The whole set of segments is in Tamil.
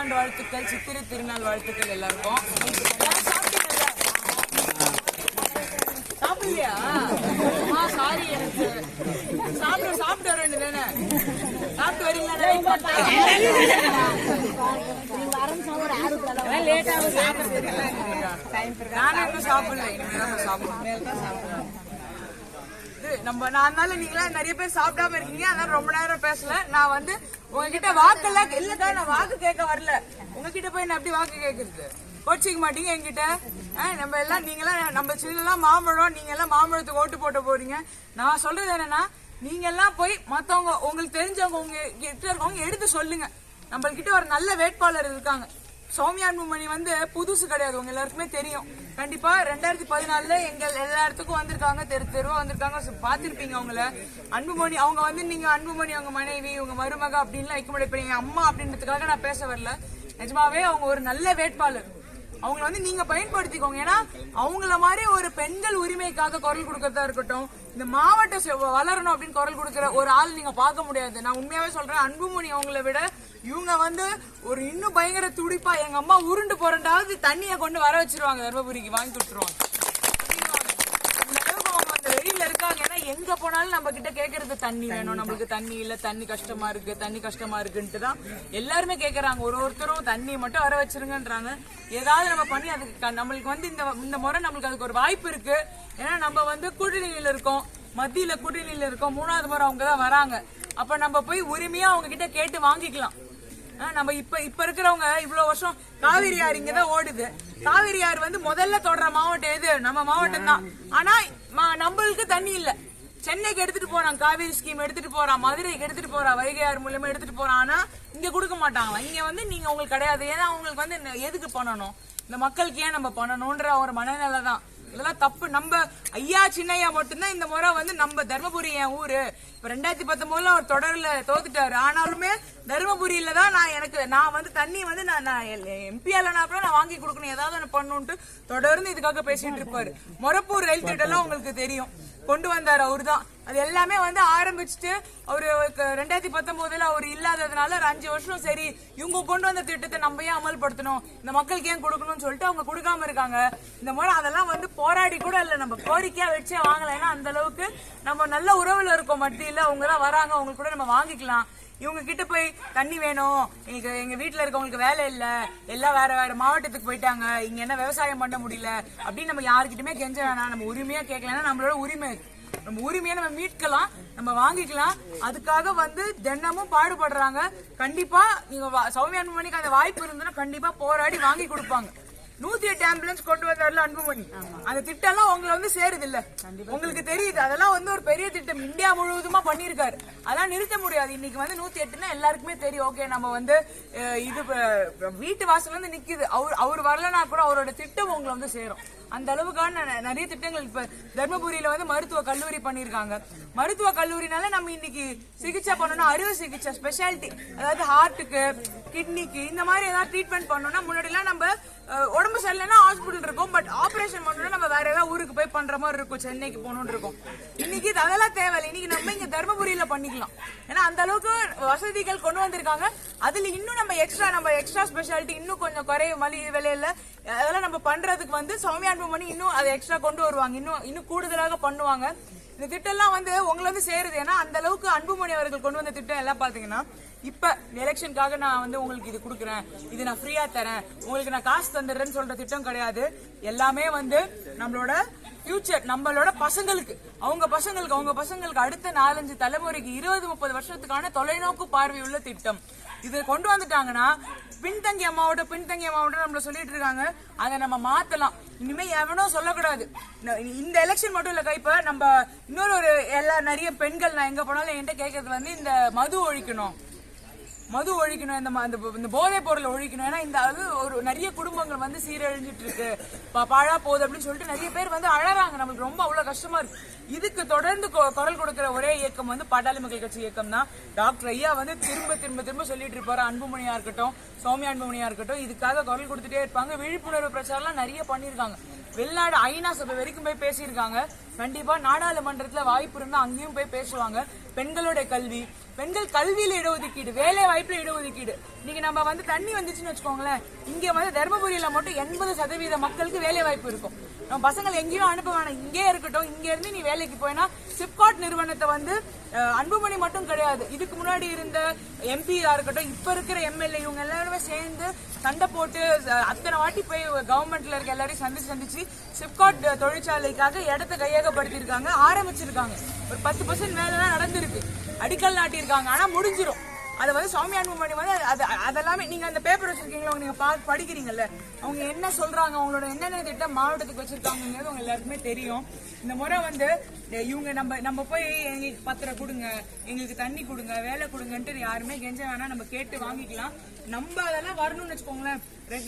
புத்தாண்டு வாழ்த்துக்கள் சித்திரை திருநாள் வாழ்த்துக்கள் எல்லாருக்கும். எல்லாரும் சாப்பிடலையா? ஆ சாரி எனக்கு சாப்பிட்டு சாப்பிட்டு வர வேண்டியதானே சாப்பிட்டு வரீங்களா? நான் wait பண்றேன். லேட் ஆகும் நானும் இன்னும் சாப்பிடல இனிமேல் தான் சாப்பிடணும். இது நம்ம நான் அதனால நீங்களா நிறைய பேர் சாப்பிடாம இருக்கீங்க அதனால ரொம்ப நேரம் பேசல. நான் வந்து உங்ககிட்ட வாக்கெல்லாம் இல்லக்கா நான் வாக்கு கேட்க வரல. உங்ககிட்ட போய் நான் எப்படி வாக்கு கேட்கறது? கோச்சிக்க மாட்டீங்க என்கிட்ட? ஆ, நம்ம எல்லாம் நீங்களாம் நம்ம சின்னலாம் மாம்பழம் நீங்க எல்லாம் மாம்பழத்துக்கு ஓட்டு போட்டு போறீங்க. நான் சொல்றது என்னன்னா நீங்க எல்லாம் போய் மத்தவங்க உங்களுக்கு தெரிஞ்சவங்க உங்க கிட்ட இருக்கவங்க எடுத்து சொல்லுங்க. நம்மள்கிட்ட ஒரு நல்ல வேட்பாளர் இருக்காங்க. சௌமியா அன்புமணி வந்து புதுசு கிடையாது. உங்க எல்லாருக்குமே தெரியும். கண்டிப்பா ரெண்டாயிரத்தி பதினாலுல எங்க எல்லா இடத்துக்கும் வந்திருக்காங்க. தெரு தெருவா வந்திருக்காங்க. பாத்திருப்பீங்க அவங்கள. அன்புமணி அவங்க வந்து நீங்க அன்புமணி அவங்க மனைவி உங்க மருமக அப்படின்லாம் வைக்க முடியாது எங்க அம்மா அப்படின்றதுக்காக நான் பேச வரல. நிஜமாவே அவங்க ஒரு நல்ல வேட்பாளர். அவங்கள வந்து நீங்க பயன்படுத்திக்கோங்க. ஏன்னா அவங்கள மாதிரி ஒரு பெண்கள் உரிமைக்காக குரல் கொடுக்கறதா இருக்கட்டும் இந்த மாவட்டம் செ- வளரணும் அப்படின்னு குரல் கொடுக்குற ஒரு ஆள் நீங்க பார்க்க முடியாது. நான் உண்மையாவே சொல்றேன் அன்புமணி அவங்கள விட இவங்க வந்து ஒரு இன்னும் பயங்கர துடிப்பா எங்க அம்மா உருண்டு போறண்டாவது தண்ணியை கொண்டு வர வச்சிருவாங்க தர்மபுரிக்கு வாங்கி கொடுத்துருவாங்க. அந்த வெளியில இருக்காங்க ஏன்னா எங்க போனாலும் நம்ம கிட்ட கேக்குறது தண்ணி வேணும். நம்மளுக்கு தண்ணி இல்ல தண்ணி கஷ்டமா இருக்கு தண்ணி கஷ்டமா இருக்குன்ட்டு தான் எல்லாருமே கேக்குறாங்க. ஒரு ஒருத்தரும் தண்ணி மட்டும் வர வச்சிருங்கன்றாங்க. ஏதாவது நம்ம பண்ணி அதுக்கு நம்மளுக்கு வந்து இந்த இந்த முறை நம்மளுக்கு அதுக்கு ஒரு வாய்ப்பு இருக்கு. ஏன்னா நம்ம வந்து குடிநீர்ல இருக்கோம். மத்தியில குடிநீர்ல இருக்கோம். மூணாவது முறை அவங்க தான் வராங்க. அப்ப நம்ம போய் உரிமையா அவங்க கிட்ட கேட்டு வாங்கிக்கலாம். நம்ம இப்ப இப்ப இருக்கிறவங்க இவ்வளவு வருஷம் காவிரி ஆறு இங்கதான் ஓடுது. காவிரி ஆறு வந்து முதல்ல தொடர மாவட்டம் எது? நம்ம மாவட்டம் தான். ஆனா நம்மளுக்கு தண்ணி இல்ல. சென்னைக்கு எடுத்துட்டு போறான் காவிரி ஸ்கீம் எடுத்துட்டு போறான் மதுரைக்கு எடுத்துட்டு போறான் வைகை ஆறு மூலியமா எடுத்துட்டு போறான். ஆனா இங்க கொடுக்க மாட்டாங்களா இங்க வந்து நீங்க உங்களுக்கு கிடையாது. ஏன்னா அவங்களுக்கு வந்து எதுக்கு பண்ணணும்? இந்த மக்களுக்கு ஏன் நம்ம பண்ணணும்ன்ற ஒரு மனநிலை தான் இதெல்லாம் தப்பு. நம்ம ஐயா சின்னையா மட்டும்தான் இந்த முறை வந்து நம்ம தர்மபுரி என் ஊரு. இப்ப ரெண்டாயிரத்தி பத்தொன்பதுல அவர் தொடர்ல தோத்துட்டாரு. ஆனாலுமே தர்மபுரியில தான் நான் எனக்கு நான் வந்து தண்ணி வந்து நான் நான் எம்பி இல்லைனா கூட நான் வாங்கி கொடுக்கணும். ஏதாவது ஒன்று பண்ணுன்ட்டு தொடர்ந்து இதுக்காக பேசிட்டு இருப்பாரு. மொரப்பூர் ரயில் திட்டம் உங்களுக்கு தெரியும். கொண்டு வந்தார் அவரு தான் அது எல்லாமே வந்து ஆரம்பிச்சுட்டு அவரு ரெண்டாயிரத்தி பத்தொன்பதுல அவர் இல்லாததுனால ஒரு அஞ்சு வருஷம் சரி இவங்க கொண்டு வந்த திட்டத்தை நம்ம ஏன் அமல்படுத்தணும்? இந்த மக்களுக்கு ஏன் கொடுக்கணும்னு சொல்லிட்டு அவங்க கொடுக்காம இருக்காங்க. இந்த மாதிரி அதெல்லாம் வந்து போராடி கூட இல்ல நம்ம கோரிக்கையா வச்சே வாங்கலைன்னா அந்த அளவுக்கு நம்ம நல்ல உறவுல இருக்கோம் மத்தியில். அவங்க எல்லாம் வராங்க அவங்க கூட நம்ம வாங்கிக்கலாம். இவங்க கிட்ட போய் தண்ணி வேணும். எங்க எங்க வீட்டுல இருக்கவங்களுக்கு வேலை இல்ல. எல்லாம் வேற வேற மாவட்டத்துக்கு போயிட்டாங்க. இங்க என்ன விவசாயம் பண்ண முடியல? அப்படின்னு நம்ம யாருக்கிட்டுமே கெஞ்ச வேணாம். நம்ம உரிமையா கேட்கலன்னா நம்மளோட உரிமை நம்ம உரிமையை நம்ம மீட்கலாம். நம்ம வாங்கிக்கலாம். அதுக்காக வந்து தினமும் பாடுபடுறாங்க. கண்டிப்பா நீங்க வா- சௌமியா அந்த வாய்ப்பு இருந்ததுன்னா கண்டிப்பா போராடி வாங்கி கொடுப்பாங்க. நூத்தி எட்டு ஆம்புலன்ஸ் கொண்டு வந்தார்ல அன்புமணி. அந்த திட்டம் எல்லாம் உங்களை வந்து சேருது இல்ல உங்களுக்கு தெரியுது. அதெல்லாம் வந்து ஒரு பெரிய திட்டம். இந்தியா முழுவதுமா பண்ணிருக்காரு அதெல்லாம் நிறுத்த முடியாது. இன்னைக்கு வந்து நூத்தி எட்டுனா எல்லாருக்குமே தெரியும். ஓகே நம்ம வந்து இது வீட்டு வாசல்ல இருந்து நிக்குது. அவர் அவர் வரலனா கூட அவரோட திட்டம் உங்களை வந்து சேரும். அந்த அளவுக்கான நிறைய திட்டங்கள் இப்ப தர்மபுரியில வந்து மருத்துவ கல்லூரி பண்ணிருக்காங்க மருத்துவ கல்லூரினால நம்ம இன்னைக்கு சிகிச்சை பண்ணணும். அறுவை சிகிச்சை ஸ்பெஷாலிட்டி அதாவது ஹார்ட்டுக்கு கிட்னிக்கு இந்த மாதிரி ஏதாவது ட்ரீட்மெண்ட் பண்ணோம்னா முன்னாடி எல்லாம் நம்ம உடம்பு சரியில்லைன்னா ஹாஸ்பிட்டல் இருக்கும். பட் ஆபரேஷன் பண்ணணும்னா நம்ம வேற ஏதாவது ஊருக்கு போய் பண்ற மாதிரி இருக்கும். சென்னைக்கு போகணும்னு இருக்கும். இன்னைக்கு அதெல்லாம் தேவையில்லை. இன்னைக்கு நம்ம இங்க தர்மபுரியில பண்ணிக்கலாம். ஏன்னா அந்த அளவுக்கு வசதிகள் கொண்டு வந்திருக்காங்க. அதுல இன்னும் நம்ம எக்ஸ்ட்ரா நம்ம எக்ஸ்ட்ரா ஸ்பெஷாலிட்டி இன்னும் கொஞ்சம் குறைய மலிவு விலையில அதெல்லாம் நம்ம பண்றதுக்கு வந்து சௌமியா அன்புமணி இன்னும் அதை எக்ஸ்ட்ரா கொண்டு வருவாங்க. இன்னும் இன்னும் கூடுதலாக பண்ணுவாங்க. இந்த திட்டம்லாம் வந்து உங்களை வந்து சேருது. ஏன்னா அந்த அளவுக்கு அன்புமணி அவர்கள் கொண்டு வந்த திட்டம் எல்லாம் பாத்தீங்கன்னா இப்ப எலெக்ஷனுக்காக நான் வந்து உங்களுக்கு இது கொடுக்குறேன். இது நான் ஃப்ரீயா தரேன். உங்களுக்கு நான் காசு தந்துடுறேன்னு சொல்ற திட்டம் கிடையாது. எல்லாமே வந்து நம்மளோட ஃபியூச்சர் நம்மளோட பசங்களுக்கு. அவங்க பசங்களுக்கு அவங்க பசங்களுக்கு அடுத்த நாலஞ்சு தலைமுறைக்கு இருபது முப்பது வருஷத்துக்கான தொலைநோக்கு பார்வை உள்ள திட்டம். இது கொண்டு வந்துட்டாங்கன்னா பின்தங்கிய மாவட்டம் பின்தங்கிய மாவட்டம் நம்மள சொல்லிட்டு இருக்காங்க. அதை நம்ம மாத்தலாம். இனிமே எவனோ சொல்லக்கூடாது. இந்த எலெக்ஷன் மட்டும் இல்ல இப்ப நம்ம இன்னொரு ஒரு எல்லா நிறைய பெண்கள் நான் எங்க போனாலும் என்கிட்ட கேட்கறது வந்து இந்த மது ஒழிக்கணும். மது ஒழிக்கணும் இந்த இந்த போதைப் பொருளை ஒழிக்கணும். ஏன்னா இந்த அது ஒரு நிறைய குடும்பங்கள் வந்து சீரழிஞ்சிட்டு இருக்கு பா- பாழா போகுது அப்படின்னு சொல்லிட்டு நிறைய பேர் வந்து அழறாங்க. நம்மளுக்கு ரொம்ப அவ்வளவு கஷ்டமா இருக்கு. இதுக்கு தொடர்ந்து கொ- குரல் கொடுக்கிற ஒரே இயக்கம் வந்து பாட்டாளி மக்கள் கட்சி இயக்கம் தான். டாக்டர் ஐயா வந்து திரும்ப திரும்ப திரும்ப சொல்லிட்டு இருப்பாரு. அன்புமணியா இருக்கட்டும் சௌமியா அன்புமணியா இருக்கட்டும். இதுக்காக குரல் கொடுத்துட்டே இருப்பாங்க. விழிப்புணர்வு பிரச்சாரம்லாம் நிறைய பண்ணிருக்காங்க வெளிநாடு ஐநா சபை வரைக்கும் போய் பேசியிருக்காங்க. கண்டிப்பா நாடாளுமன்றத்துல வாய்ப்பு இருந்தா அங்கேயும் போய் பேசுவாங்க. பெண்களுடைய கல்வி பெண்கள் கல்வியில இடஒதுக்கீடு வேலை வாய்ப்புல இடஒதுக்கீடு. நீங்க நம்ம வந்து தண்ணி வந்துச்சுன்னு வச்சுக்கோங்களேன் இங்க வந்து தர்மபுரியில மட்டும் எண்பது சதவீத மக்களுக்கு வேலை வாய்ப்பு இருக்கும். நம்ம பசங்களை எங்கேயும் அனுப்ப வேணாம். இங்கே இருக்கட்டும். இங்க இருந்து நீ வேலைக்கு போயினா சிப்காட் நிறுவனத்தை வந்து அன்புமணி மட்டும் கிடையாது. இதுக்கு முன்னாடி இருந்த எம்பியா இருக்கட்டும் இப்ப இருக்கிற எம்எல்ஏ இவங்க எல்லாருமே சேர்ந்து சண்டை போட்டு அத்தனை வாட்டி போய் கவர்மெண்ட்ல இருக்க எல்லாரையும் சந்திச்சு சந்திச்சு சிப்காட் தொழிற்சாலைக்காக இடத்த கையகப்படுத்தியிருக்காங்க ஆரம்பிச்சிருக்காங்க. ஒரு பத்து பர்சன்ட் வேலை நடந்திருக்கு. அடிக்கல் நாட்டியிருக்காங்க. ஆனா முடிஞ்சிடும் அது வந்து சுவாமி அன்புமணி வந்து அது அதெல்லாமே நீங்க அந்த பேப்பர் வச்சிருக்கீங்களா? நீங்க பா- படிக்கிறீங்கல்ல. அவங்க என்ன சொல்றாங்க? அவங்களோட என்னென்ன திட்டம் மாவட்டத்துக்கு வச்சிருக்காங்கிறது உங்க எல்லாருக்குமே தெரியும். இந்த முறை வந்து இவங்க நம்ம நம்ம போய் எங்களுக்கு பத்திரம் கொடுங்க எங்களுக்கு தண்ணி கொடுங்க வேலை கொடுங்கன்ட்டு யாருமே கெஞ்ச வேணாம். நம்ம கேட்டு வாங்கிக்கலாம். நம்ம அதெல்லாம் வரணும்னு வச்சுக்கோங்களேன்.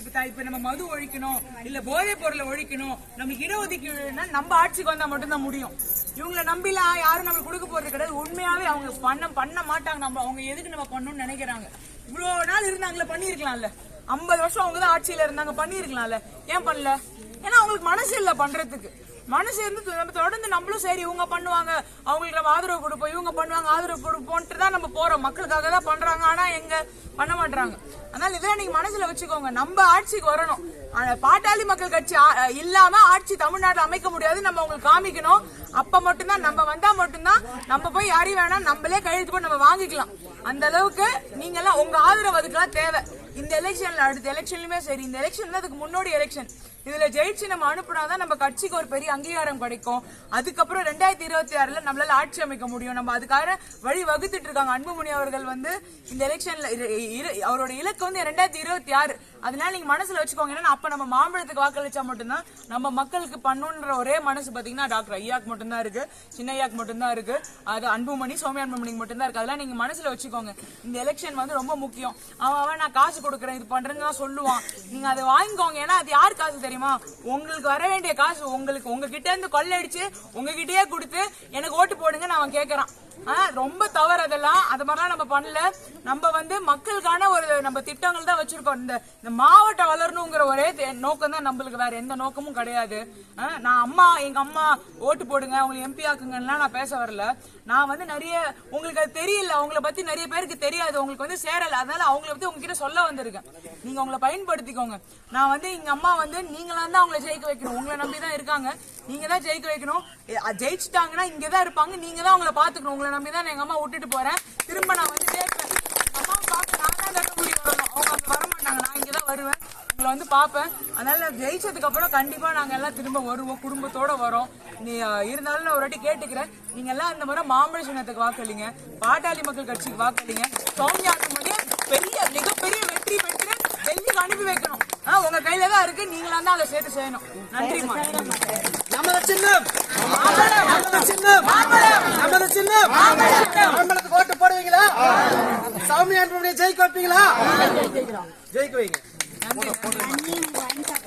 இப்ப இப்ப நம்ம மது ஒழிக்கணும் இல்ல போதைப் பொருளை ஒழிக்கணும் நமக்கு இடஒதுக்கீடுனா நம்ம ஆட்சிக்கு வந்தா மட்டும்தான் முடியும். இவங்களை நம்பிலாம் யாரும் நம்மளுக்கு கொடுக்க போறது கிடையாது. உண்மையாவே அவங்க பண்ண பண்ண மாட்டாங்க. நம்ம அவங்க எதுக்கு நம்ம பண்ணணும்னு நினைக்கிறாங்க. இவ்வளவு நாள் இருந்தாங்களே பண்ணிருக்கலாம்ல ஐம்பது வருஷம் அவங்க தான் ஆட்சியில இருந்தாங்க பண்ணிருக்கலாம்ல ஏன் பண்ணல? ஏன்னா அவங்களுக்கு மனசு இல்ல பண்றதுக்கு. மனசு இருந்து நம்ம தொடர்ந்து நம்மளும் சரி இவங்க பண்ணுவாங்க. அவங்களுக்கு நம்ம ஆதரவு கொடுப்போம். இவங்க பண்ணுவாங்க ஆதரவு கொடுப்போன்ட்டு தான் நம்ம போறோம். மக்களுக்காக தான் பண்றாங்க. ஆனா எங்க பண்ண மாட்டாங்க அதனால இதெல்லாம் நீங்க மனசுல வச்சுக்கோங்க. நம்ம ஆட்சிக்கு வரணும். பாட்டாளி மக்கள் கட்சி இல்லாம ஆட்சி தமிழ்நாட்டில் அமைக்க முடியாது. நம்ம உங்களுக்கு காமிக்கணும். அப்ப மட்டும்தான் நம்ம வந்தா மட்டும்தான் நம்ம போய் யாரையும் வேணாம். நம்மளே கையெழுத்து போய் நம்ம வாங்கிக்கலாம். அந்த அளவுக்கு நீங்க எல்லாம் உங்க ஆதரவு அதுக்கெல்லாம் தேவை. இந்த எலெக்ஷன்ல அடுத்த எலெக்ஷன்லயுமே சரி. இந்த எலெக்ஷன் அதுக்கு முன்னோடி எலெக்ஷன் இதுல ஜெயிச்சு நம்ம அனுப்புனாதான் நம்ம கட்சிக்கு ஒரு பெரிய அங்கீகாரம் கிடைக்கும். அதுக்கப்புறம் ரெண்டாயிரத்தி இருபத்தி ஆறுல நம்மளால ஆட்சி அமைக்க முடியும். நம்ம அதுக்காக வழி வகுத்துட்டு இருக்காங்க. அன்புமணி அவர்கள் வந்து இந்த எலெக்ஷன்ல இரு- அவரோட இலக்கு வந்து ரெண்டாயிரத்தி இருபத்தி ஆறு. அதனால நீங்க மனசுல வச்சுக்கோங்க. ஏன்னா அப்ப நம்ம மாம்பழத்துக்கு வாக்களிச்சா மட்டும்தான் நம்ம மக்களுக்கு பண்ணுன்ற ஒரே மனசு பாத்தீங்கன்னா டாக்டர் ஐயாக்கு மட்டும்தான் இருக்கு சின்ன ஐயாக்கு மட்டும்தான் இருக்கு அது அன்புமணி சோமியா அன்புமணிக்கு மட்டும்தான் இருக்கு. அதெல்லாம் நீங்க மனசுல வச்சுக்கோங்க. இந்த எலெக்ஷன் வந்து ரொம்ப முக்கியம். அவன் அவன் நான் காசு கொடுக்குறேன் இது பண்றேன்னு தான் சொல்லுவான். நீங்க அதை வாங்கிக்கோங்க. ஏன்னா அது யார் காசு தெரியுமா? உங்களுக்கு வர வேண்டிய காசு உங்களுக்கு உங்ககிட்ட இருந்து கொள்ளடிச்சு உங்ககிட்டயே கொடுத்து எனக்கு ஓட்டு போடுங்கன்னு அவன் கேட்கறான் ரொம்ப தவறு அதெல்லாம். அது மாதிரிலாம் நம்ம பண்ணல. நம்ம வந்து மக்களுக்கான ஒரு நம்ம திட்டங்கள் தான் வச்சிருக்கோம். இந்த இந்த மாவட்டம் வளரணுங்கிற ஒரே நோக்கம் தான் நம்மளுக்கு. வேற எந்த நோக்கமும் கிடையாது. ஆ, நான் அம்மா எங்க அம்மா ஓட்டு போடுங்க அவங்களை எம்பி ஆக்குங்கன்னா நான் பேச வரல. நான் வந்து நிறைய உங்களுக்கு அது தெரியல. அவங்கள பத்தி நிறைய பேருக்கு தெரியாது. உங்களுக்கு வந்து சேரல. அதனால அவங்கள பத்தி உங்ககிட்ட சொல்ல வந்திருக்கேன். நீங்க அவங்கள பயன்படுத்திக்கோங்க. நான் வந்து எங்க அம்மா வந்து நீங்களா தான் அவங்கள ஜெயிக்க வைக்கணும். உங்களை நம்பி தான் இருக்காங்க. நீங்க தான் ஜெயிக்க வைக்கணும். ஜெயிச்சுட்டாங்கன்னா அ, இங்க தான் இருப்பாங்க. நீங்க தான் அவங்கள பாத்துக்கணும். உங்களை நம்பி தான் எங்கள் எங்க அம்மா விட்டுட்டு போறேன். திரும்ப நான் வந்து கேட்பேன் அம்மா பார்த்து நான் தான் தர்மபுரி வரணும் அவங்க அங்க வர மாட்டாங்க. நான் இங்கே தான் வருவேன். உங்களை வந்து பார்ப்பேன். அதனால ஜெயிச்சதுக்கு அப்புறம் கண்டிப்பா நாங்க எல்லாம் திரும்ப வருவோம். குடும்பத்தோட வரோம். நீ இருந்தாலும் நான் ஒரு வாட்டி கேட்டுக்கிறேன். நீங்க எல்லாம் இந்த முறை மாம்பழ சின்னத்துக்கு வாக்களிங்க. பாட்டாளி மக்கள் கட்சிக்கு வாக்களிங்க. சௌமியா பெரிய மிகப்பெரிய வெற்றி பெற்று டெல்லிக்கு அனுப்பி வைக்கணும். ஆ, உங்க கையில தான் இருக்கு. அதை சேர்த்து செய்யணும். நன்றிமா நமது சின்னம். நமது சின்னம். நமது சின்னம். மாம்பழத்துக்கு ஓட்டு போடுவீங்களா? சௌமியா அன்புமணியை ஜெயிக்க வைப்பீங்களா? ஜெயிக்க வைங்க.